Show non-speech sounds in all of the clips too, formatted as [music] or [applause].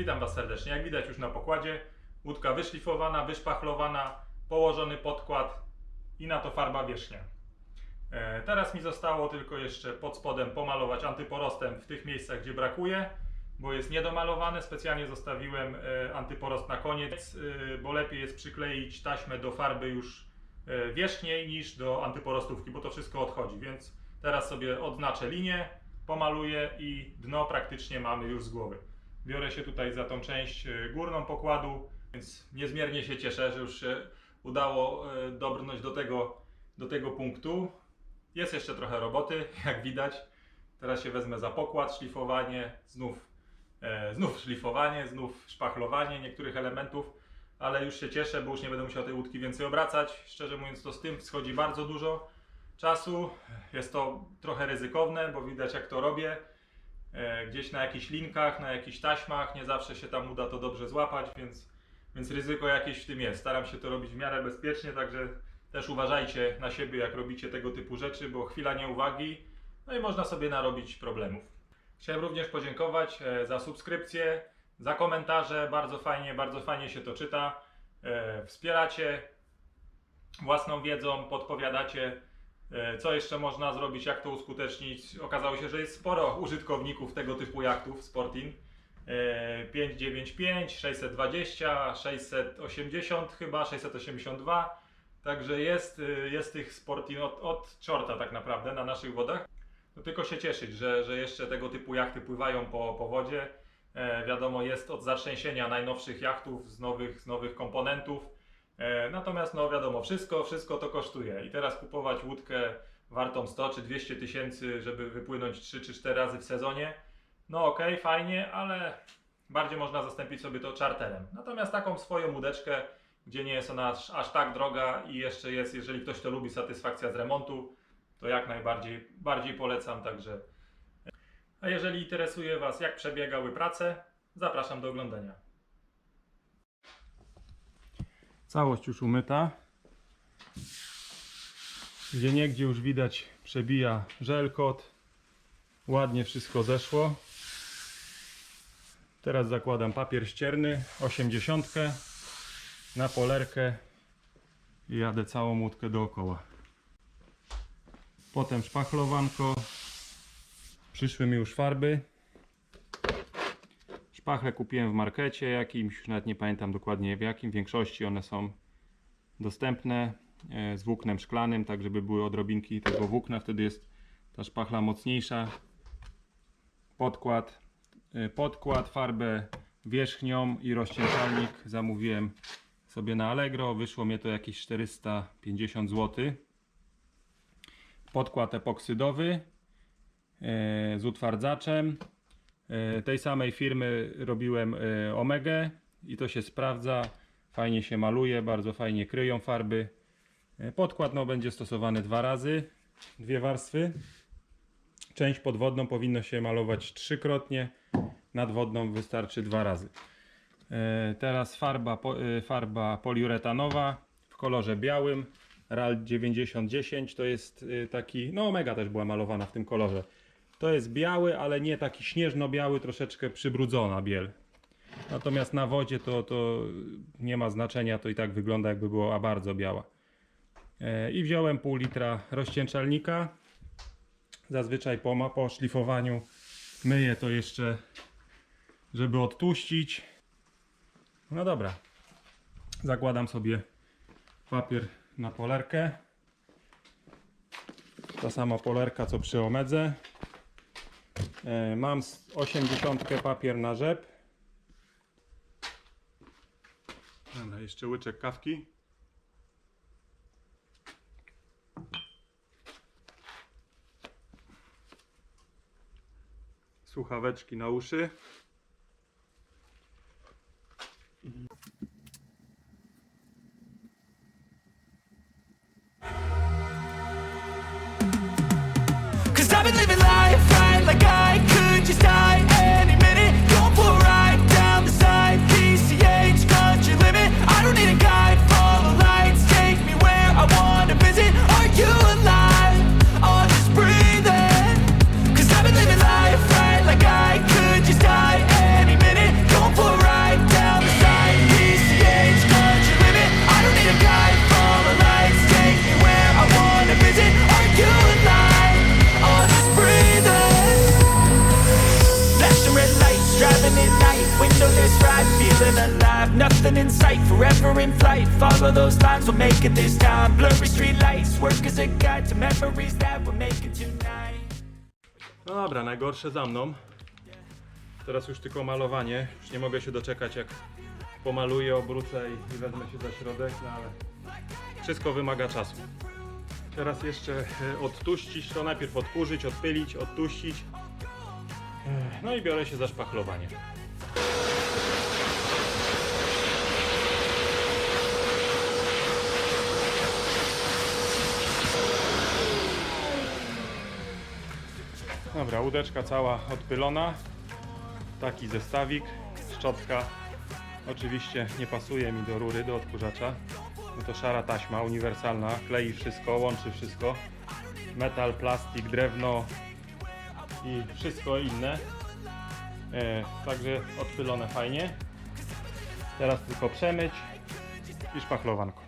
Witam Was serdecznie. Jak widać już na pokładzie, łódka wyszlifowana, wyszpachlowana, położony podkład i na to farba wierzchnia. E, Teraz mi zostało tylko jeszcze pod spodem pomalować antyporostem w tych miejscach, gdzie brakuje, bo jest niedomalowane. Specjalnie zostawiłem e, antyporost na koniec, e, bo lepiej jest przykleić taśmę do farby już wierzchniej niż do antyporostówki, bo to wszystko odchodzi. Więc teraz sobie odznaczę linię, pomaluję i dno praktycznie mamy już z głowy. Biorę się tutaj za tą część e, górną pokładu, więc niezmiernie się cieszę, że już się udało e, dobrnąć do tego, do tego punktu. Jest jeszcze trochę roboty, [laughs] jak widać. Teraz się wezmę za pokład, szlifowanie, znów, e, znów szlifowanie, znów szpachlowanie niektórych elementów, ale już się cieszę, bo już nie będę musiał tej łódki więcej obracać. Szczerze mówiąc, to z tym schodzi bardzo dużo czasu. Jest to trochę ryzykowne, bo widać jak to robię. E, gdzieś na jakichś linkach, na jakichś taśmach, nie zawsze się tam uda to dobrze złapać, więc, więc ryzyko jakieś w tym jest. Staram się to robić w miarę bezpiecznie, także też uważajcie na siebie, jak robicie tego typu rzeczy, bo chwila nieuwagi, no i można sobie narobić problemów. Chciałem również podziękować e, za subskrypcję, za komentarze, bardzo fajnie, bardzo fajnie się to czyta. E, Wspieracie własną wiedzą, podpowiadacie, co jeszcze można zrobić, jak to uskutecznić. Okazało się, że jest sporo użytkowników tego typu jachtów Sportin. E, 595, 620, 680 chyba, 682. Także jest, y, jest tych Sportin od, od czorta tak naprawdę na naszych wodach. No tylko się cieszyć, że, że jeszcze tego typu jachty pływają po, po wodzie. E, wiadomo, jest od zatrzęsienia najnowszych jachtów z nowych, z nowych komponentów. E, natomiast no wiadomo, wszystko, wszystko to kosztuje. I teraz kupować łódkę wartą 100 czy 200 tysięcy, żeby wypłynąć 3 czy 4 razy w sezonie, no okej, fajnie, ale bardziej można zastąpić sobie to czarterem. Natomiast taką swoją łódeczkę, gdzie nie jest ona aż, aż tak droga i jeszcze jest, jeżeli ktoś to lubi, satysfakcja z remontu, to jak najbardziej bardziej polecam, także. A jeżeli interesuje Was, jak przebiegały prace, zapraszam do oglądania. Całość już umyta. Gdzie niegdzie już widać przebija żelkot. Ładnie wszystko zeszło. Teraz zakładam papier ścierny 80 na polerkę i jadę całą łódkę dookoła. Potem szpachlowanko. Przyszły mi już farby. Szpachle kupiłem w markecie jakimś, nawet nie pamiętam dokładnie w jakim. W większości one są dostępne e, z włóknem szklanym, tak żeby były odrobinki tego włókna. Wtedy jest ta szpachla mocniejsza. Podkład, e, podkład, farbę wierzchnią i rozcieńczalnik zamówiłem sobie na Allegro. Wyszło mnie to jakieś 450 zł. Podkład epoksydowy e, z utwardzaczem. E, tej samej firmy robiłem e, Omegę i to się sprawdza. Fajnie się maluje, bardzo fajnie kryją farby. E, Podkład no, będzie stosowany dwa razy, dwie warstwy. Część podwodną powinno się malować trzykrotnie, nadwodną wystarczy dwa razy. Teraz farba, farba poliuretanowa w kolorze białym. RAL 9010 to jest taki, no Omega też była malowana w tym kolorze. To jest biały, ale nie taki śnieżno-biały, troszeczkę przybrudzona biel. Natomiast na wodzie to, to nie ma znaczenia, to i tak wygląda jakby była bardzo biała. E, I wziąłem pół litra rozcieńczalnika. Zazwyczaj po, po szlifowaniu myję to jeszcze, żeby odtłuścić. No dobra. Zakładam sobie papier na polerkę. Ta sama polerka co przy omedze. E, Mam s- 80 papier na rzep. Dobra, jeszcze łyczek kawki. Słuchaweczki na uszy. Times, we'll make it this time. Blurry street lights work as a guide to memories that tonight. No dobra, najgorsze za mną. Teraz już tylko malowanie. Już nie mogę się doczekać jak pomaluję, obrócę i, i wezmę się za środek, no ale wszystko wymaga czasu. Teraz jeszcze e, odtuścić, to najpierw odkurzyć, odpylić, odtuścić. Ech, No i biorę się za szpachlowanie. Dobra, łódeczka cała odpylona. Taki zestawik, szczotka. Oczywiście nie pasuje mi do rury, do odkurzacza. No to szara taśma, uniwersalna, klei wszystko, łączy wszystko. Metal, plastik, drewno i wszystko inne. E, także odpylone fajnie. Teraz tylko przemyć i szpachlowanko.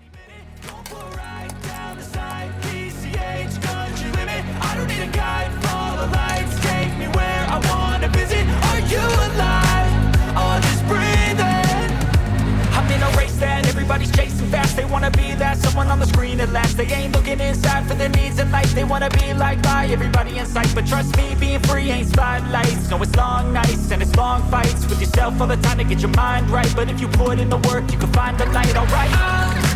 All the time to get your mind right. But if you put in the work, you can find the light. Alright.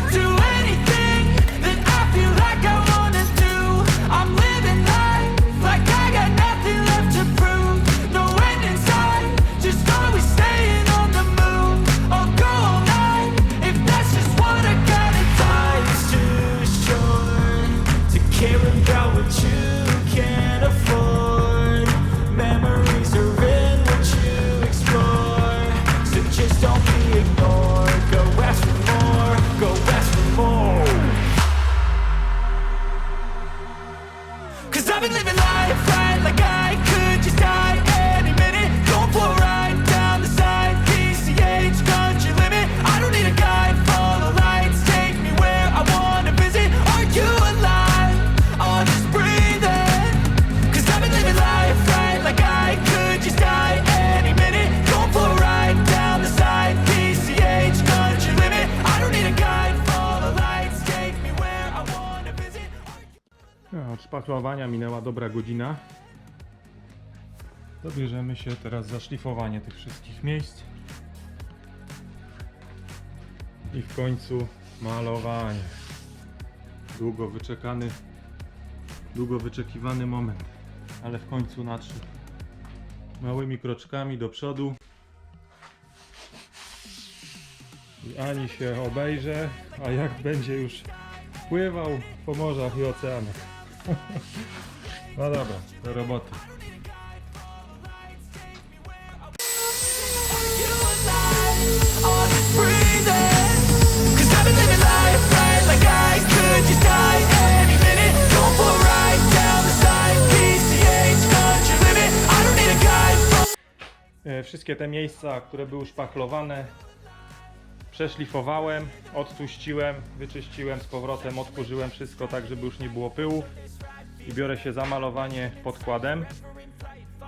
Szpachlowania minęła dobra godzina. Dobierzemy się teraz za szlifowanie tych wszystkich miejsc. I w końcu malowanie. Długo wyczekany, długo wyczekiwany moment, ale w końcu nadszedł. Małymi kroczkami do przodu. I ani się obejrzę, a jak będzie już pływał po morzach i oceanach. No dobra, do roboty. E, Wszystkie te miejsca, które były szpachlowane, przeszlifowałem, odtuściłem, wyczyściłem z powrotem, odkurzyłem wszystko tak, żeby już nie było pyłu i biorę się za malowanie podkładem.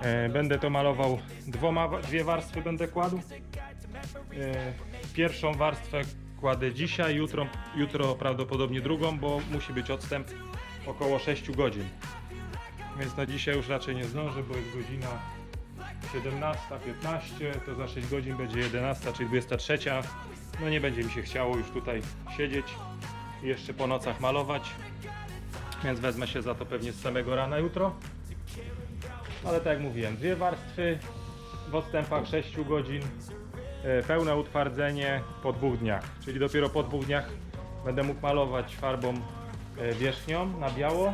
E, Będę to malował dwoma, dwie warstwy będę kładł. E, Pierwszą warstwę kładę dzisiaj, jutro, jutro prawdopodobnie drugą, bo musi być odstęp około 6 godzin. Więc na dzisiaj już raczej nie zdążę, bo jest godzina 17.15, to za 6 godzin będzie 11, czyli 23. No nie będzie mi się chciało już tutaj siedzieć i jeszcze po nocach malować, więc wezmę się za to pewnie z samego rana jutro. Ale tak jak mówiłem, dwie warstwy w odstępach 6 godzin, e, pełne utwardzenie po dwóch dniach, czyli dopiero po dwóch dniach będę mógł malować farbą e, wierzchnią na biało,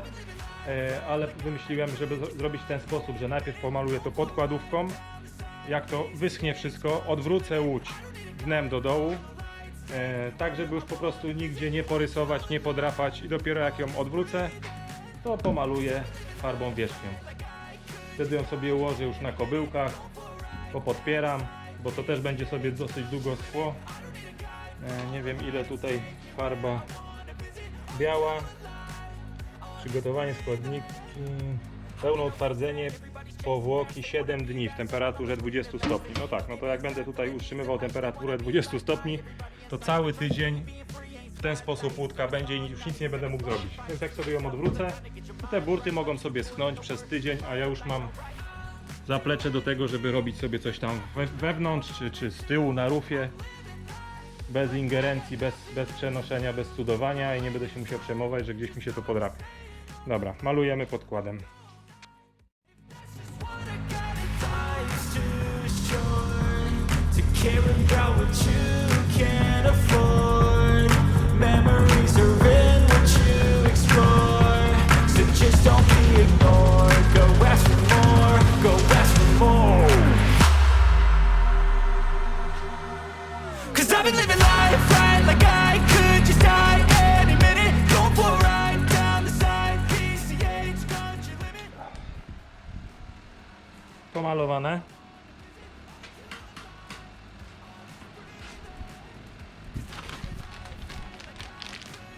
ale wymyśliłem, żeby zro- zrobić w ten sposób, że najpierw pomaluję to podkładówką, jak to wyschnie wszystko, odwrócę łódź dnem do dołu, e, tak żeby już po prostu nigdzie nie porysować, nie podrapać i dopiero jak ją odwrócę, to pomaluję farbą wierzchnią. Wtedy ją sobie ułożę już na kobyłkach, popodpieram, bo to też będzie sobie dosyć długo schło. E, nie wiem ile tutaj farba biała, Przygotowanie składniki, pełne utwardzenie powłoki 7 dni w temperaturze 20 stopni. No tak, no to jak będę tutaj utrzymywał temperaturę 20 stopni, to cały tydzień w ten sposób łódka będzie i już nic nie będę mógł zrobić. Więc jak sobie ją odwrócę, to te burty mogą sobie schnąć przez tydzień, a ja już mam zaplecze do tego, żeby robić sobie coś tam we, wewnątrz czy, czy z tyłu na rufie. Bez ingerencji, bez, bez przenoszenia, bez cudowania i nie będę się musiał przejmować, że gdzieś mi się to podrapie. Dobra, malujemy podkładem. you Pomalowane.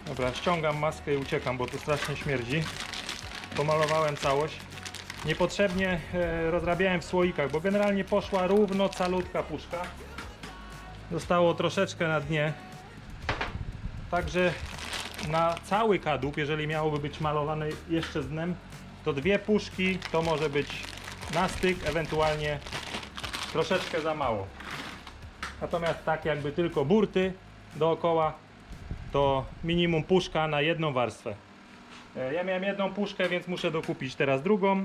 Dobra, ściągam maskę i uciekam, bo tu strasznie śmierdzi. Pomalowałem całość. Niepotrzebnie e, rozrabiałem w słoikach, bo generalnie poszła równo calutka puszka. Zostało troszeczkę na dnie. Także na cały kadłub, jeżeli miałoby być malowane jeszcze z dnem, to dwie puszki to może być na styk, ewentualnie troszeczkę za mało. Natomiast tak jakby tylko burty dookoła, to minimum puszka na jedną warstwę. E, Ja miałem jedną puszkę, więc muszę dokupić teraz drugą.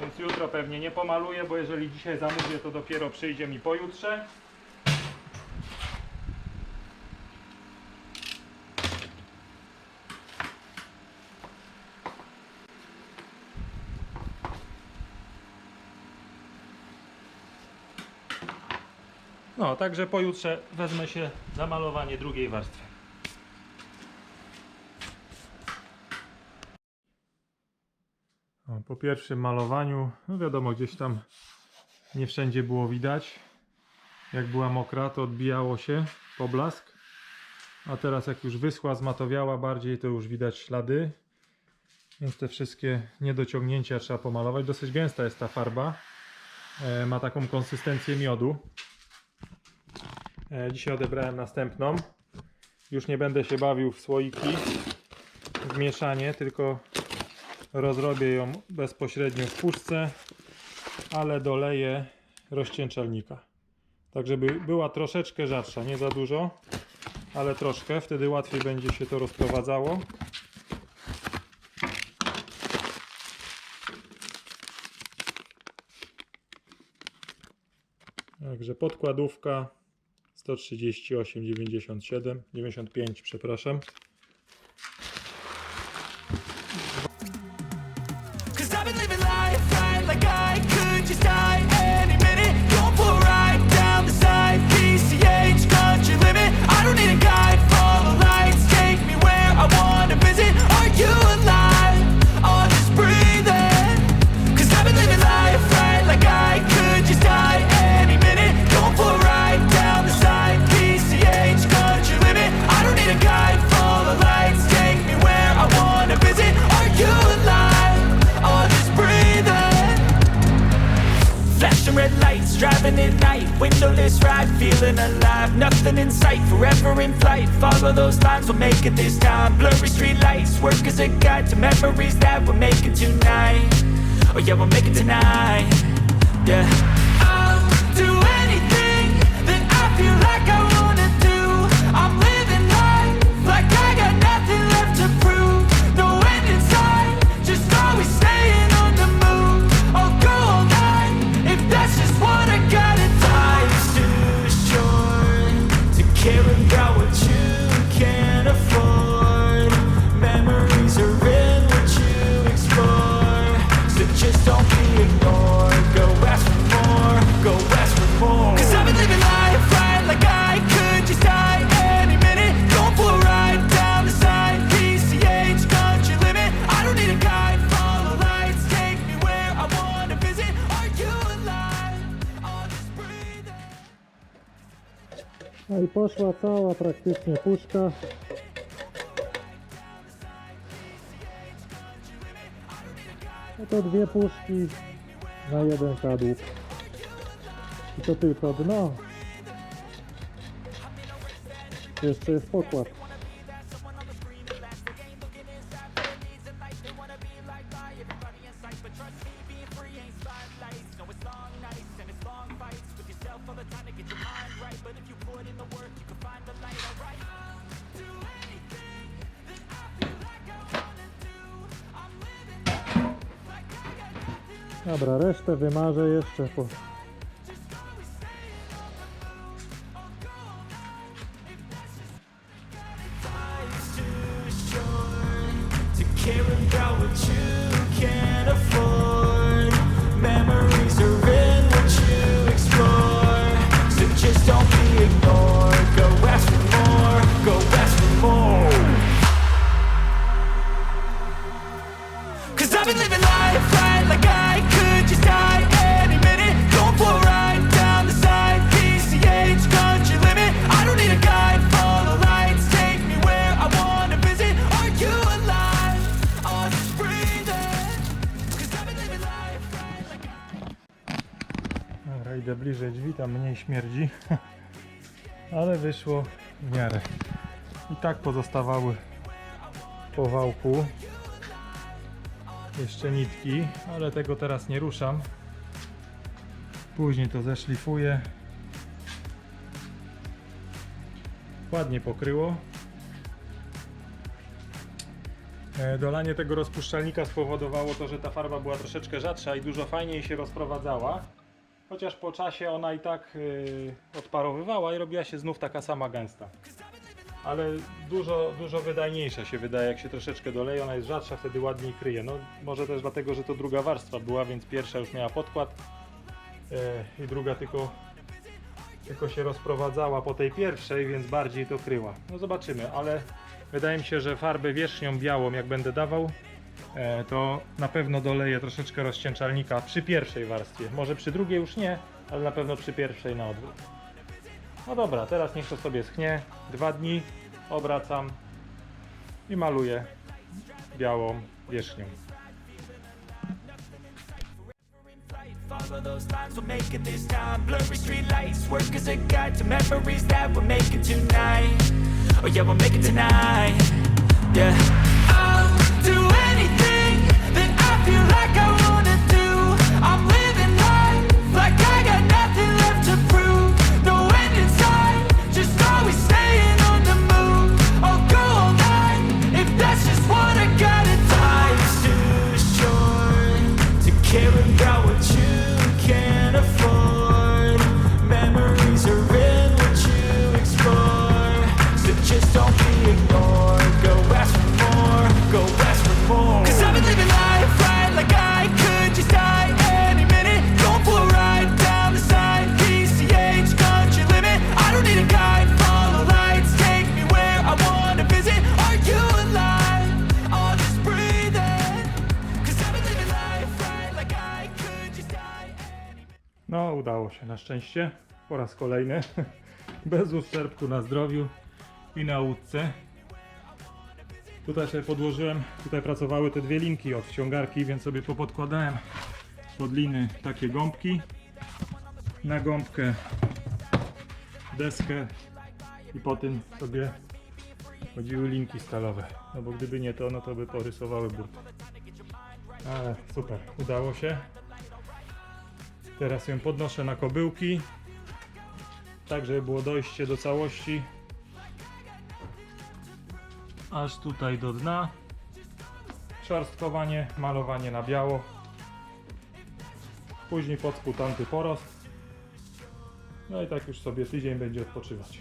Więc jutro pewnie nie pomaluję, bo jeżeli dzisiaj zamówię, to dopiero przyjdzie mi pojutrze. No, także pojutrze wezmę się za malowanie drugiej warstwy. Po pierwszym malowaniu, no wiadomo, gdzieś tam nie wszędzie było widać. Jak była mokra, to odbijało się poblask. A teraz jak już wyschła, zmatowiała bardziej, to już widać ślady. Więc te wszystkie niedociągnięcia trzeba pomalować. Dosyć gęsta jest ta farba. E, ma taką konsystencję miodu. E, Dzisiaj odebrałem następną. Już nie będę się bawił w słoiki, w mieszanie, tylko rozrobię ją bezpośrednio w puszce, ale doleję rozcieńczalnika. Tak, żeby była troszeczkę rzadsza, nie za dużo, ale troszkę, wtedy łatwiej będzie się to rozprowadzało. Także podkładówka 138, 97, 95, przepraszam. We'll make it this time. Blurry street lights, work as a guide to memories that we're making tonight. Oh yeah, we'll make it tonight. Yeah. No i poszła cała praktycznie puszka. No to dwie puszki na jeden kadłub. I to tylko dno. Jeszcze jest pokład. Dobra, resztę wymarzę jeszcze po, bliżej drzwi, tam mniej śmierdzi. [laughs] Ale wyszło w miarę. I tak pozostawały po wałku jeszcze nitki, ale tego teraz nie ruszam. Później to zeszlifuję. Ładnie pokryło. E, Dolanie tego rozpuszczalnika spowodowało to, że ta farba była troszeczkę rzadsza i dużo fajniej się rozprowadzała. Chociaż po czasie ona i tak yy, odparowywała i robiła się znów taka sama gęsta. Ale dużo, dużo wydajniejsza się wydaje, jak się troszeczkę doleje, ona jest rzadsza, wtedy ładniej kryje. No może też dlatego, że to druga warstwa była, więc pierwsza już miała podkład yy, i druga tylko, tylko się rozprowadzała po tej pierwszej, więc bardziej to kryła. No zobaczymy, ale wydaje mi się, że farbę wierzchnią białą jak będę dawał, to na pewno doleję troszeczkę rozcieńczalnika przy pierwszej warstwie. Może przy drugiej już nie, ale na pewno przy pierwszej na odwrót. No dobra, teraz niech to sobie schnie. Dwa dni obracam i maluję białą wierzchnią. Follow those lines, we'll make it this time. Blurry street lights, work as a guide to memories that we're making tonight. Oh yeah, we'll make it tonight. Yeah. Care about what to do. I got entire To caring how what you can't No, udało się na szczęście. Po raz kolejny. [laughs] Bez uszczerbku na zdrowiu i na łódce. Tutaj sobie podłożyłem, tutaj pracowały te dwie linki od wciągarki, więc sobie popodkładałem pod liny takie gąbki. Na gąbkę deskę i po tym sobie chodziły linki stalowe. No bo gdyby nie to, no to by porysowały burtę. Ale super, udało się. Teraz ją podnoszę na kobyłki, tak żeby było dojście do całości aż tutaj do dna. Szorstkowanie, malowanie na biało. Później pod spód antyporost. No i tak już sobie tydzień będzie odpoczywać.